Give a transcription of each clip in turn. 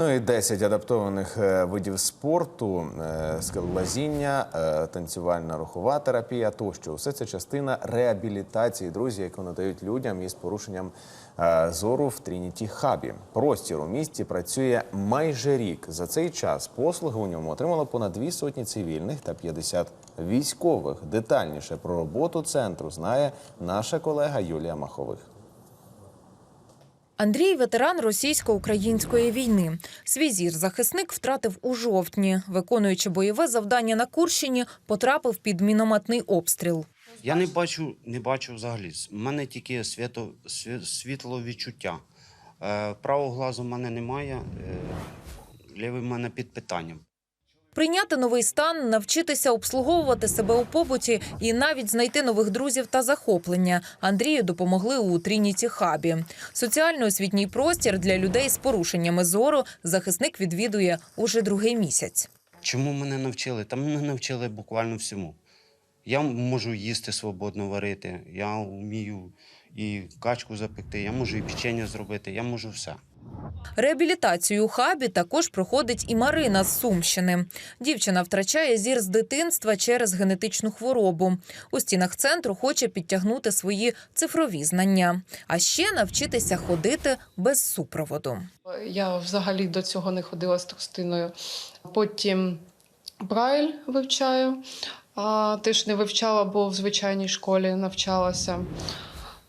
Ну і 10 адаптованих е, видів спорту, е, скелолазіння, е, танцювальна рухова терапія тощо. Усе це частина реабілітації, друзі, яку надають людям із порушенням зору в Трініті Хабі. Простір у місті працює майже рік. За цей час послуги у ньому отримало понад дві сотні цивільних та 50 військових. Детальніше про роботу центру знає наша колега Юлія Махових. Андрій ветеран російсько-української війни. Свій зір захисник втратив у жовтні. Виконуючи бойове завдання на Курщині, потрапив під мінометний обстріл. Я не бачу, не бачу взагалі. У мене тільки світло, світло світловідчуття. Е, правого глазу в мене немає, е, лівий в мене під питанням. Прийняти новий стан, навчитися обслуговувати себе у побуті і навіть знайти нових друзів та захоплення. Андрію допомогли у Трініті Хабі. Соціально-освітній простір для людей з порушеннями зору захисник відвідує уже другий місяць. Чому мене навчили? Та мене навчили буквально всьому. Я можу їсти свободно варити, я вмію і качку запекти, я можу і печення зробити, я можу все. Реабілітацію у хабі також проходить і Марина з Сумщини. Дівчина втрачає зір з дитинства через генетичну хворобу. У стінах центру хоче підтягнути свої цифрові знання, а ще навчитися ходити без супроводу. Я взагалі до цього не ходила з тростиною. Потім Брайль вивчаю. А, теж не вивчала, бо в звичайній школі навчалася.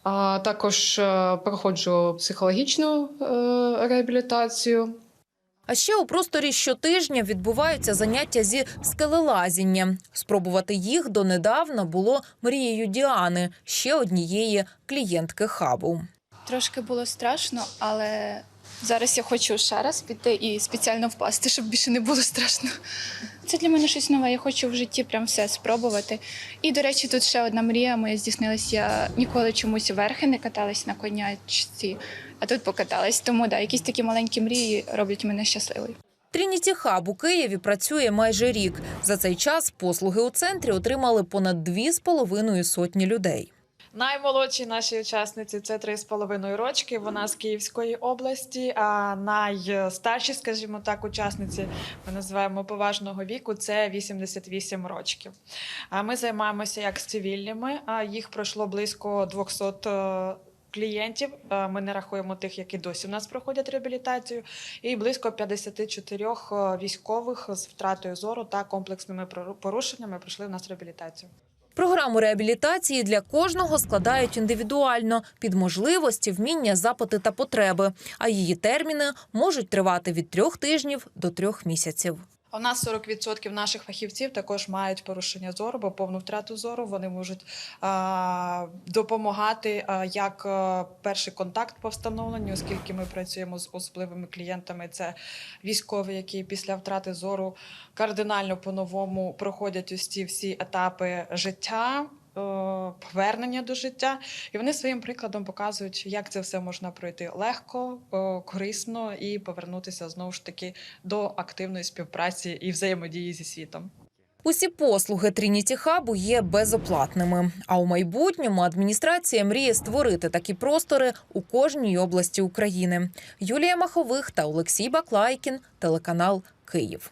А також е, проходжу психологічну е, реабілітацію. А ще у просторі щотижня відбуваються заняття зі скелелазіння. Спробувати їх донедавна було мрією Діани, ще однієї клієнтки хабу. Трошки було страшно, але зараз я хочу ще раз піти і спеціально впасти, щоб більше не було страшно. Це для мене щось нове. Я хочу в житті прям все спробувати. І, до речі, тут ще одна мрія моя здійснилась. Я ніколи чомусь верхи не каталась на конячці, а тут покаталась. Тому да, якісь такі маленькі мрії роблять мене щасливою. Трініті Хаб у Києві працює майже рік. За цей час послуги у центрі отримали понад дві з половиною сотні людей. Наймолодші наші учасниці це 3,5 рочки. Вона з Київської області. А найстарші, скажімо так, учасниці ми називаємо поважного віку. Це 88 рочків. А ми займаємося як з цивільними. А їх пройшло близько 200 е, Клієнтів Е, ми не рахуємо тих, які досі в нас проходять реабілітацію, і близько 54 військових з втратою зору та комплексними порушеннями пройшли в нас реабілітацію. Програму реабілітації для кожного складають індивідуально під можливості, вміння, запити та потреби. А її терміни можуть тривати від трьох тижнів до трьох місяців. У нас 40% наших фахівців також мають порушення зору, бо повну втрату зору. Вони можуть а, допомагати а, як а, перший контакт по встановленню, оскільки ми працюємо з особливими клієнтами. Це військові, які після втрати зору кардинально по-новому проходять усі всі етапи життя. Е, Повернення до життя, і вони своїм прикладом показують, як це все можна пройти легко, е, корисно і повернутися знову ж таки до активної співпраці і взаємодії зі світом. Усі послуги Трініті Хабу є безоплатними. А у майбутньому адміністрація мріє створити такі простори у кожній області України. Юлія Махових та Олексій Баклайкін, телеканал Київ.